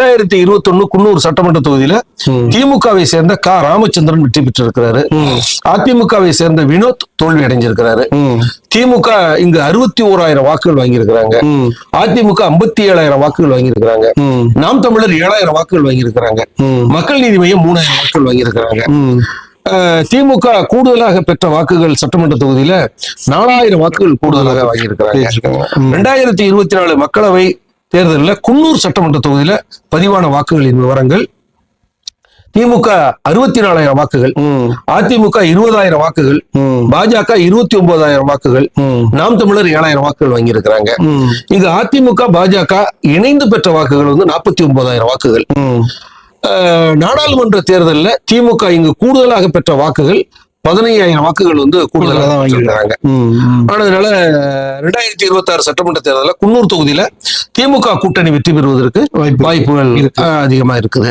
ரெண்டாயிரத்தி இருபத்தி ஒண்ணு குன்னூர் சட்டமன்ற தொகுதியில. திமுகவை சேர்ந்த க ராமச்சந்திரன் வெற்றி பெற்றிருக்கிறாரு அதிமுகவை சேர்ந்த வினோத் தோல்வி அடைஞ்சிருக்கிறாரு. திமுக இங்கு அறுபத்தி ஓராயிரம் வாக்குகள் வாங்கியிருக்கிறாங்க. அதிமுக ஐம்பத்தி ஏழாயிரம் வாக்குகள் வாங்கியிருக்கிறாங்க. நாம் தமிழர் ஏழாயிரம் வாக்குகள் வாங்கியிருக்கிறாங்க. மக்கள் நீதி மையம் மூணாயிரம் வாக்குகள் வாங்கியிருக்கிறாங்க திமுக கூடுதலாக பெற்ற வாக்குகள் சட்டமன்ற தொகுதியில நாலாயிரம் வாக்குகள் கூடுதலாக வாங்கியிருக்கிறாங்க. ரெண்டாயிரத்தி இருபத்தி நாலு மக்களவை தேர்தலில் குன்னூர் சட்டமன்ற தொகுதியில பதிவான வாக்குகளின் விவரங்கள் திமுக அறுபத்தி நாலாயிரம் வாக்குகள். அதிமுக இருபதாயிரம் வாக்குகள். பாஜக இருபத்தி ஒன்பதாயிரம் வாக்குகள். நாம் தமிழர் ஏழாயிரம் வாக்குகள் வாங்கியிருக்கிறாங்க. இங்கு அதிமுக பாஜக இணைந்து பெற்ற வாக்குகள் வந்து நாற்பத்தி ஒன்பதாயிரம் வாக்குகள் நாடாளுமன்ற தேர்தலில் திமுக இங்கு கூடுதலாக பெற்ற வாக்குகள் பதினையாயிரம் வாக்குகள் வந்து கூடுதலாக கூடுதலா வாங்கியிருக்காங்க. ஆனதுனால ரெண்டாயிரத்தி இருபத்தி ஆறு சட்டமன்ற தேர்தலில் குன்னூர் தொகுதியில திமுக கூட்டணி வெற்றி பெறுவதற்கு வாய்ப்பு வாய்ப்புகள் அதிகமா இருக்குது.